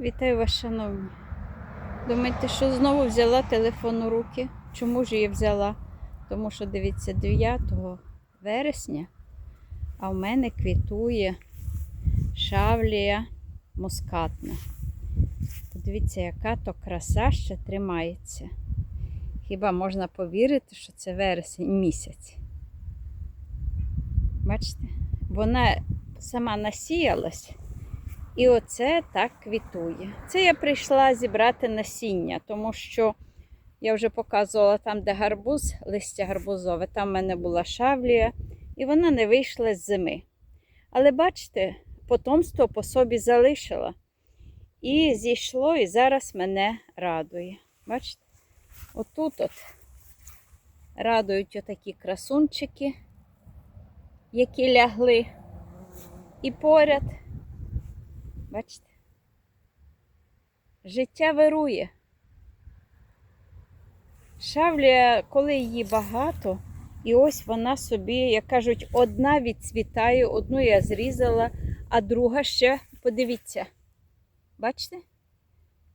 Вітаю вас, шановні. Думаєте, що знову взяла телефон у руки? Чому ж її взяла? Тому що дивіться, 9 вересня, а в мене квітує шавлія мускатна. Подивіться, яка то краса ще тримається. Хіба можна повірити, що це вересень місяць? Бачите? Вона сама насіялась. І оце так квітує. Це я прийшла зібрати насіння, тому що я вже показувала там, де гарбуз, листя гарбузове, там в мене була шавлія, і вона не вийшла з зими. Але бачите, потомство по собі залишила. І зійшло, і зараз мене радує. Бачите? Отут от радують отакі красунчики, які лягли. І поряд. Бачите? Життя вирує. Шавлія, коли її багато, і ось вона собі, як кажуть, одна відцвітає, одну я зрізала, а друга ще, подивіться, бачите?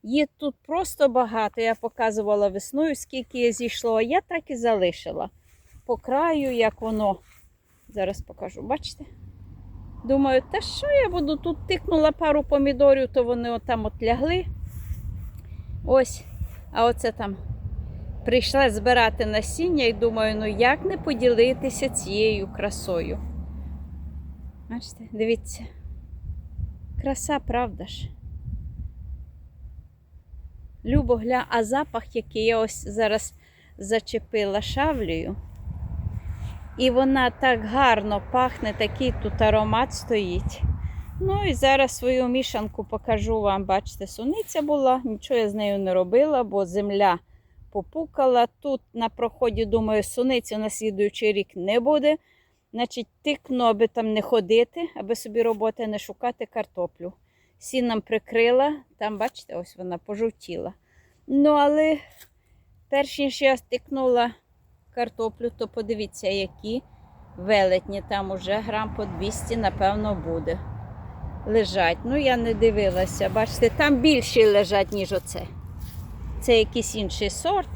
Є тут просто багато. Я показувала весною, скільки зійшло, а я так і залишила. По краю, як воно. Зараз покажу, бачите? Думаю, та що я буду тут тикнула пару помідорів, то вони отам от лягли. Ось, а оце там прийшла збирати насіння і думаю, ну як не поділитися цією красою. Бачите, дивіться. Краса, правда ж? Любо гля, а запах, який я ось зараз зачепила шавлею. І вона так гарно пахне, такий тут аромат стоїть. Ну і зараз свою мішанку покажу вам. Бачите, суниця була, нічого я з нею не робила, бо земля попукала. Тут на проході, думаю, суниці на слідуючий рік не буде. Значить, тикну, аби там не ходити, аби собі роботи не шукати картоплю. Сіном прикрила, там, бачите, ось вона пожовтіла. Ну, але перш ніж я стикнула картоплю, то подивіться, які велетні. Там уже грам по 200, напевно, буде. Лежать. Ну, я не дивилася. Бачите, там більші лежать, ніж оце. Це якийсь інший сорт.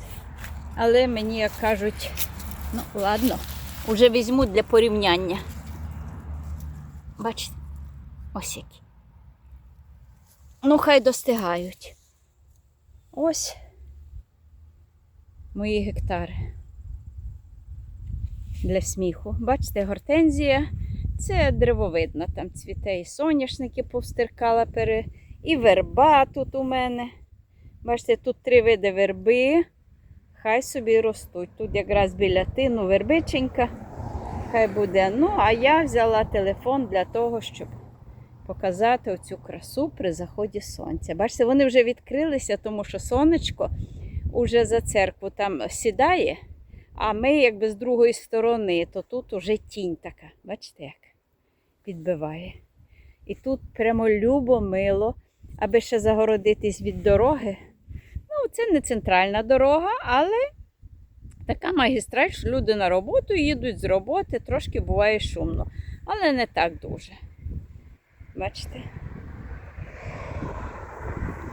Але мені, як кажуть, ну, ладно, вже візьму для порівняння. Бачите? Ось які. Ну, хай достигають. Ось мої гектари для сміху. Бачите, гортензія це древовидна, там цвіте і соняшники повстиркала пере, і верба тут у мене. Бачите, тут три види верби. Хай собі ростуть. Тут якраз біля тину вербиченька. Хай буде. Ну, а я взяла телефон для того, щоб показати оцю красу при заході сонця. Бачите, вони вже відкрилися, тому що сонечко уже за церкву там сідає. А ми якби з другої сторони, то тут уже тінь така. Бачите, як підбиває. І тут прямо любо мило, аби ще загородитись від дороги. Ну, це не центральна дорога, але така магістраль, що люди на роботу їдуть з роботи, трошки буває шумно, але не так дуже. Бачите?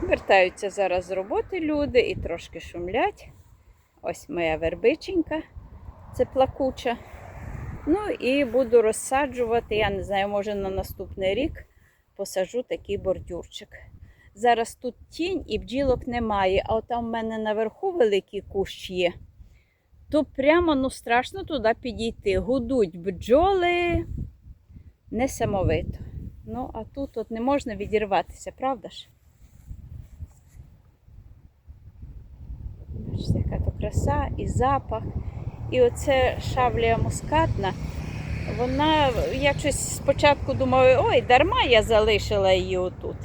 Вертаються зараз з роботи люди і трошки шумлять. Ось моя вербиченька, це плакуча. Ну і буду розсаджувати, я не знаю, може на наступний рік посажу такий бордюрчик. Зараз тут тінь і бджілок немає, а там в мене наверху великий кущ є. То прямо ну, страшно туди підійти. Гудуть бджоли несамовито. Ну, а тут от не можна відірватися, правда ж? Бачите, яка то краса і запах. І оце шавлія мускатна. Вона, я щось спочатку думаю, ой, дарма я залишила її отут.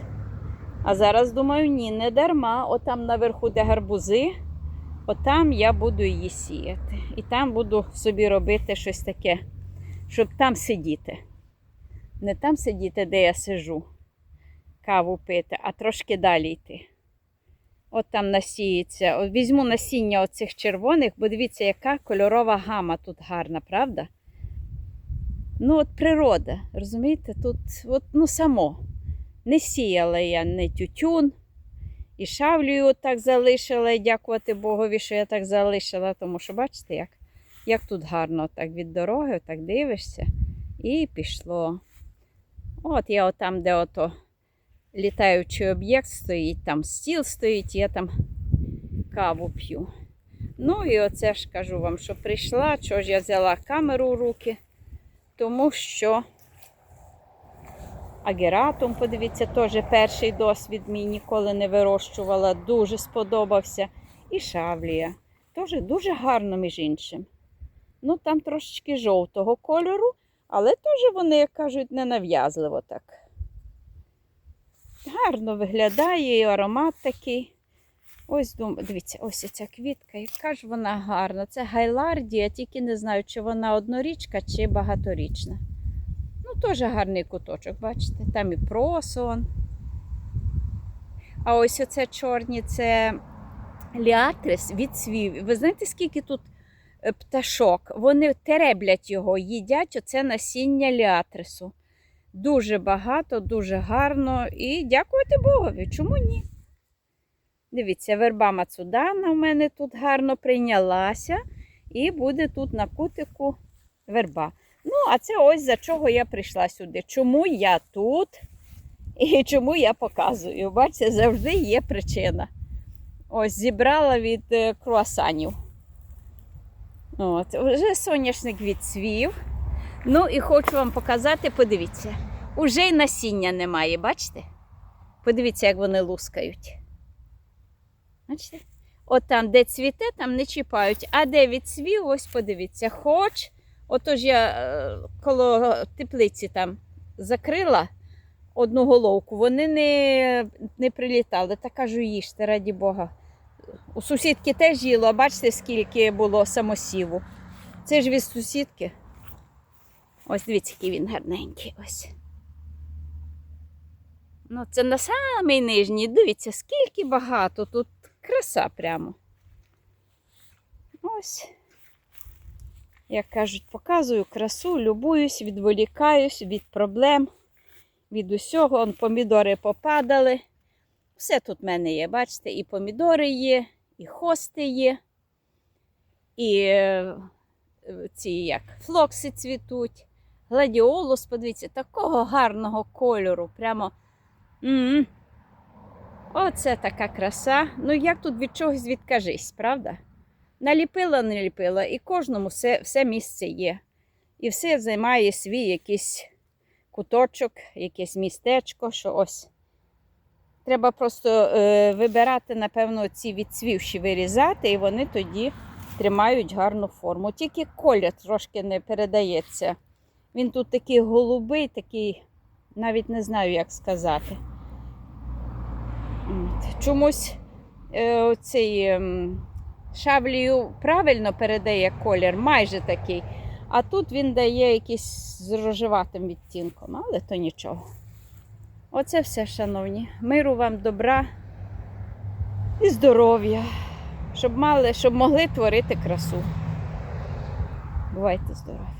А зараз думаю, ні, не дарма. Отам наверху, де гарбузи, отам я буду її сіяти. І там буду собі робити щось таке, щоб там сидіти. Не там сидіти, де я сижу, каву пити, а трошки далі йти. От там насіється. Візьму насіння оцих червоних, бо дивіться, яка кольорова гама тут гарна, правда? Ну, от природа, розумієте, тут от, ну, само. Не сіяла я не тютюн, і шавлію так залишила, і дякувати Богові, що я так залишила, тому що бачите, як, як тут гарно так від дороги, так дивишся, і пішло. От я отам, де ото літаючий об'єкт стоїть, там стіл стоїть, я там каву п'ю. Ну і оце ж кажу вам, що прийшла, чого ж я взяла камеру в руки, тому що агератум, подивіться, теж перший досвід мій ніколи не вирощувала, дуже сподобався. І шавлія. Теж дуже гарно, між іншим. Ну, там трошечки жовтого кольору, але теж вони, як кажуть, ненав'язливо так. Гарно виглядає і аромат такий. Ось дивіться, ось ця квітка, яка ж вона гарна. Це гайлардія, тільки не знаю, чи вона однорічка, чи багаторічна. Ну, теж гарний куточок, бачите, там і просон. А ось оце чорні, це ліатрис від свів. Ви знаєте, скільки тут е, пташок? Вони тереблять його, їдять оце насіння ліатрису. Дуже багато, дуже гарно. І дякувати Богові. Чому ні? Дивіться, верба Мацудана в мене тут гарно прийнялася. І буде тут на кутику верба. Ну, а це ось за чого я прийшла сюди. Чому я тут і чому я показую? Бачите, завжди є причина. Ось зібрала від е, круасанів. От, вже соняшник відцвів. Ну і хочу вам показати, подивіться, уже й насіння немає, бачите? Подивіться, як вони лускають. Бачите? От там, де цвіте, там не чіпають. А де відцвів, ось подивіться, хоч. Отож я е, коло теплиці там закрила одну головку, вони не, не прилітали. Та кажу, їжте, раді Бога. У сусідки теж їло, а бачите, скільки було самосіву. Це ж від сусідки. Ось дивіться, який він гарненький. Ось. Ну, це на самий нижній. Дивіться, скільки багато. Тут краса прямо. Ось. Як кажуть, показую красу, любуюсь, відволікаюсь від проблем, від усього. Он помідори попадали. Все тут в мене є, бачите, і помідори є, і хости є, і е, ці як флокси цвітуть. Гладіолус, подивіться, такого гарного кольору. Прямо. м Оце така краса. Ну, як тут від чогось відкажись, правда? Наліпила, не ліпила, і кожному все, все місце є. І все займає свій якийсь куточок, якесь містечко, що ось. Треба просто е, вибирати, напевно, ці відцвівші вирізати, і вони тоді тримають гарну форму. Тільки колір трошки не передається. Він тут такий голубий, такий, навіть не знаю, як сказати. Чомусь е, цей ем, шаблію правильно передає колір, майже такий. А тут він дає якийсь з рожеватим відтінком, але то нічого. Оце все, шановні. Миру вам, добра і здоров'я, щоб мали, щоб могли творити красу. Бувайте здорові!